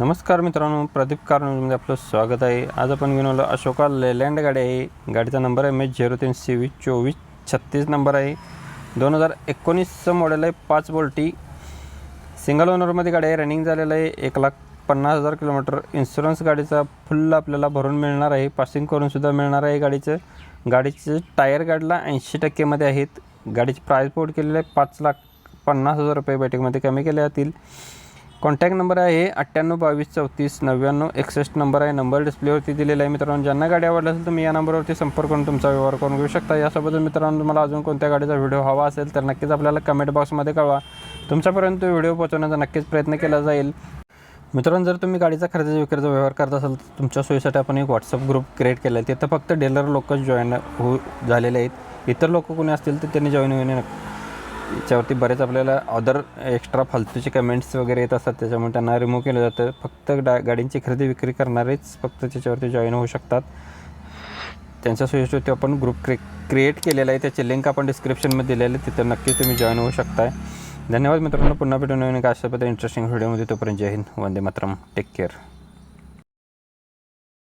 नमस्कार मित्रांनो प्रदीप कारमध्ये आपलं स्वागत आहे. आज आपण घेऊन अशोका लेलँड गाडी आहे गाडीचा नंबर आहे एम एच झिरो तीन सी वीस चोवीस छत्तीस नंबर आहे. दोन हजार एकोणीसचं मॉडेल आहे पाच बोल्टी सिंगल ओनरमध्ये गाडी आहे रनिंग झालेलं आहे. एक लाख पन्नास हजार किलोमीटर. इन्शुरन्स गाडीचा फुल्ल आपल्याला भरून मिळणार आहे. पासिंग करूनसुद्धा मिळणार आहे गाडीचं. गाडीचे टायर गाडीला ऐंशी टक्केमध्ये आहेत. गाडीची प्राईस पोर्ट केलेली आहे पाच लाख पन्नास हजार रुपये बैठकमध्ये कमी केले जातील. कॉन्टॅक्ट नंबर आहे अठ्ठ्याण्णव बावीस चौतीस नव्याण्णव एकसष्ट नंबर आहे. नंबर डिस्प्लेवरती दिलेला आहे मित्रांनो. ज्यांना गाडी आवडली असेल तुम्ही या नंबरवरती संपर्क करून तुमचा व्यवहार करून घेऊ शकता. यासोबत मित्रांनो तुम्हाला अजून कोणत्या गाडीचा व्हिडिओ हवा असेल तर नक्कीच आपल्याला कमेंट बॉक्समध्ये कळवा. तुमच्यापर्यंत व्हिडिओ पोहोचवण्याचा नक्कीच प्रयत्न केला जाईल. मित्रांनो जर तुम्ही गाडीचा खरेदी विक्रीचा व्यवहार करत असाल तर तुमच्या सोयीसाठी आपण एक व्हॉट्सअप ग्रुप क्रिएट केला आहे. तिथं फक्त डीलर लोकच जॉईन हो झालेले आहेत. इतर लोक कोणी असतील तर त्यांनी जॉईन होणे याच्यावरती बरेच आपल्याला अदर एक्स्ट्रा फालतूचे कमेंट्स वगैरे येत असतात. त्याच्यामुळे त्यांना रिमूव्ह केलं जातं. फक्त डा गाडींची खरेदी विक्री करणारेच फक्त त्याच्यावरती जॉईन होऊ शकतात. त्यांच्या सोयीसाठी आपण ग्रुप क्रि क्रिएट केलेला आहे. त्याची लिंक आपण डिस्क्रिप्शनमध्ये दिलेलं आहे. तिथं नक्की तुम्ही जॉईन होऊ शकताय. धन्यवाद मित्रांनो. पुन्हा भेटून नवीन अशा पद्धती इंटरेस्टिंग व्हिडिओमध्ये तोपर्यंत जय हिंद. वंदे मातरम. Take care